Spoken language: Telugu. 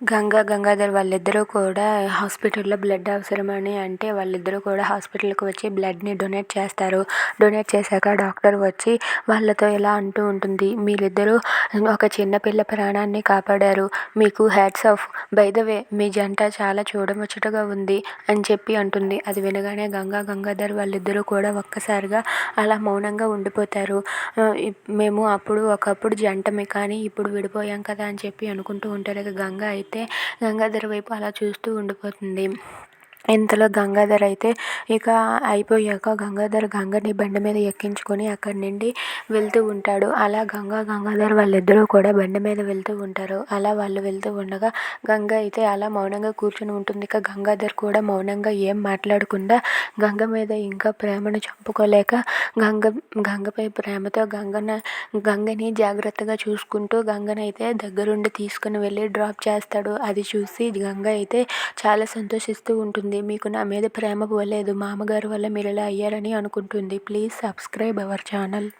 గంగా గంగాధర్ వాళ్ళిద్దరూ కూడా హాస్పిటల్లో బ్లడ్ అవసరమని అంటే వాళ్ళిద్దరూ కూడా హాస్పిటల్కి వచ్చి బ్లడ్ని డొనేట్ చేస్తారు. డొనేట్ చేశాక డాక్టర్ వచ్చి వాళ్ళతో ఇలా అంటూ ఉంటుంది. మీరిద్దరూ ఒక చిన్నపిల్ల ప్రాణాన్ని కాపాడారు. మీకు hats off. By the way మీ జంట చాలా చూడముచ్చటగా ఉంది అని చెప్పి అంటుంది. అది వినగానే గంగా గంగాధర్ వాళ్ళిద్దరూ కూడా ఒక్కసారిగా అలా మౌనంగా ఉండిపోతారు. మేము అప్పుడు ఒకప్పుడు జంటమే కానీ ఇప్పుడు విడిపోయాం కదా అని చెప్పి అనుకుంటూ ఉంటారు. ఇక అయితే అయితే గంగాధర్ వైపు అలా చూస్తూ ఉండిపోతుంది. ఇంతలో గంగాధర్ అయితే ఇక అయిపోయాక గంగాధర్ గంగని బండి మీద ఎక్కించుకొని అక్కడి నుండి వెళ్తూ ఉంటాడు. అలా గంగా గంగాధర్ వాళ్ళిద్దరూ కూడా బండి మీద వెళ్తూ ఉంటారు. అలా వాళ్ళు వెళ్తూ ఉండగా గంగ అయితే అలా మౌనంగా కూర్చొని ఉంటుంది. ఇక గంగాధర్ కూడా మౌనంగా ఏం మాట్లాడకుండా గంగ మీద ఇంకా ప్రేమను చంపుకోలేక గంగ గంగపై ప్రేమతో గంగన గంగని జాగ్రత్తగా చూసుకుంటూ గంగనైతే దగ్గరుండి తీసుకుని వెళ్ళి డ్రాప్ చేస్తాడు. అది చూసి గంగ అయితే చాలా సంతోషిస్తూ ఉంటుంది. మీకు నా మీద ప్రేమ పోలేదు. మామగారు వల్ల మీరు ఇలా అయ్యారని అనుకుంటుంది. Please subscribe our channel.